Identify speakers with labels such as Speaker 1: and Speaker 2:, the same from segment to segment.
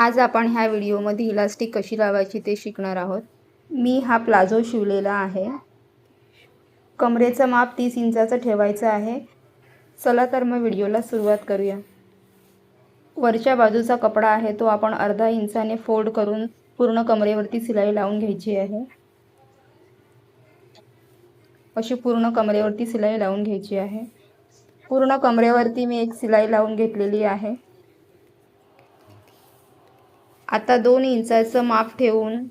Speaker 1: आज आपण ह्या व्हिडिओमध्ये इलास्टिक कशी लावायची ते शिकणार आहोत. मी हा प्लाझो शिवलेला आहे. कमरेचं माप तीस इंचाचं ठेवायचं आहे. चला तर मग व्हिडिओला सुरुवात करूया. वरच्या बाजूचा कपडा आहे तो आपण अर्धा इंचाने फोल्ड करून पूर्ण कमरेवरती सिलाई लावून घ्यायची आहे. अशी पूर्ण कमरेवरती सिलाई लावून घ्यायची आहे. पूर्ण कमरेवरती मी एक सिलाई लावून घेतलेली आहे. आता दोन इंचाचं माप ठेवून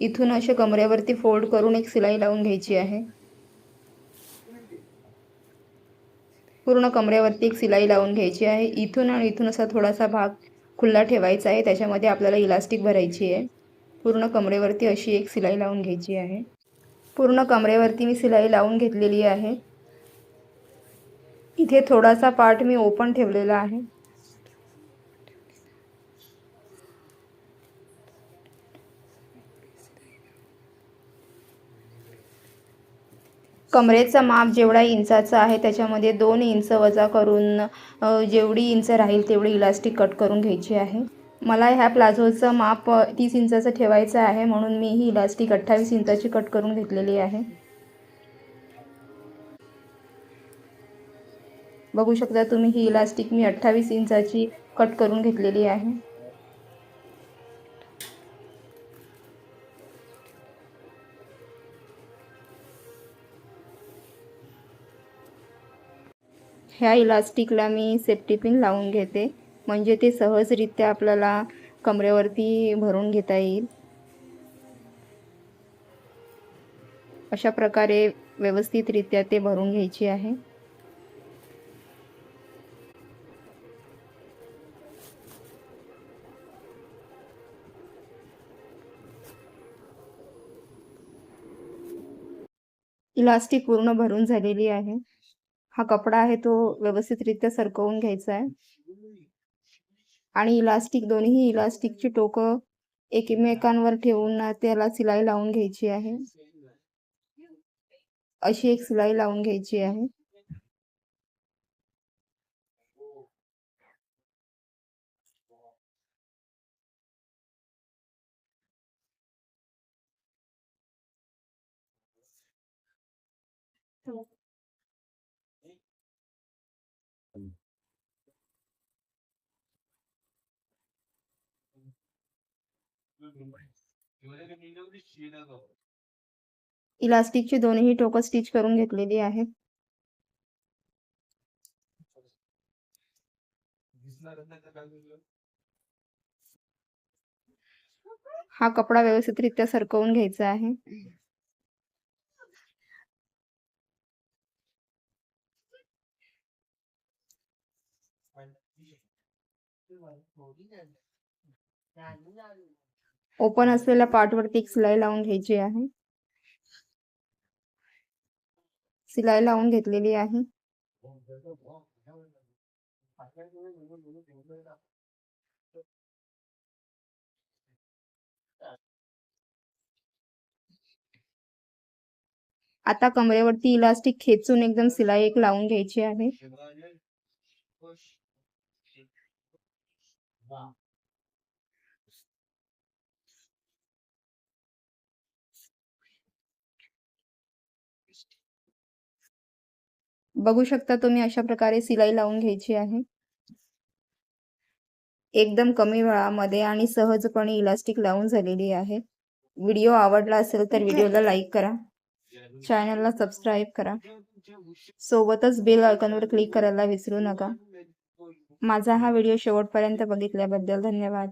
Speaker 1: इथून असे कमरेवरती फोल्ड करून एक सिलाई लावून घ्यायची आहे. पूर्ण कमरेवरती एक सिलाई लावून घ्यायची आहे. इथून आणि इथून असा थोडासा भाग खुल्ला ठेवायचा आहे. त्याच्यामध्ये आपल्याला इलास्टिक भरायची आहे. पूर्ण कमरेवरती अशी एक सिलाई लावून घ्यायची आहे. पूर्ण कमरेवरती मी सिलाई लावून घेतलेली आहे. इथे थोडासा पार्ट मी ओपन ठेवलेला आहे. कमरेचा माप जेवढा इंचाचा आहे त्याच्यामध्ये दोन इंच वजा करून जेवढी इंच राहील तेवढी इलास्टिक कट करून घ्यायची आहे. मला ह्या प्लाझोचं माप तीस इंचाचं ठेवायचं आहे म्हणून मी ही इलास्टिक अठ्ठावीस इंचाची कट करून घेतलेली आहे. बघू शकता तुम्ही ही इलास्टिक मी अठ्ठावीस इंचाची कट करून घेतलेली आहे. ह्या इलास्टिकला मी सेफ्टी पिन लावून घेते. म्हणजे ते सहजरित्या आपल्याला कमरेवरती भरून घेता येईल. अशा प्रकारे व्यवस्थितरित्या ते भरून घ्यायची आहे. इलास्टिक पूर्ण भरून झालेली आहे. हा कपडा आहे तो व्यवस्थितरित्या सरकवून घ्यायचा आहे. आणि इलास्टिक दोन्ही इलास्टिकची टोकं एकमेकांवर ठेवून त्याला सिलाई लावून घ्यायची आहे. अशी एक सिलाई लावून घ्यायची आहे. इलास्टिकची दोन्ही टोकं स्टिच करून घेतलेली आहेत. हा कपडा व्यवस्थितरित्या सरकवून घ्यायचा आहे. ओपन असलेल्या पार्टवरती एक सिलाई लावून घ्यायची आहे. सिलाई लावून घेतलेली आहे. आता कमरेवरती इलास्टिक खेचून एकदम सिलाई एक लावून घ्यायची आहे. बघू शकता तुम्ही अशा प्रकारे सिलाई लावून घ्यायची आहे. एकदम कमी वेळामध्ये आणि सहजपणे इलास्टिक लावून झालेली आहे. व्हिडिओ आवडला असेल तर व्हिडिओला लाईक करा. चॅनलला सबस्क्राईब करा. सोबतच बेल आयकॉनवर क्लिक करायला विसरू नका. माझा हा व्हिडिओ शेवटपर्यंत बघितल्याबद्दल धन्यवाद.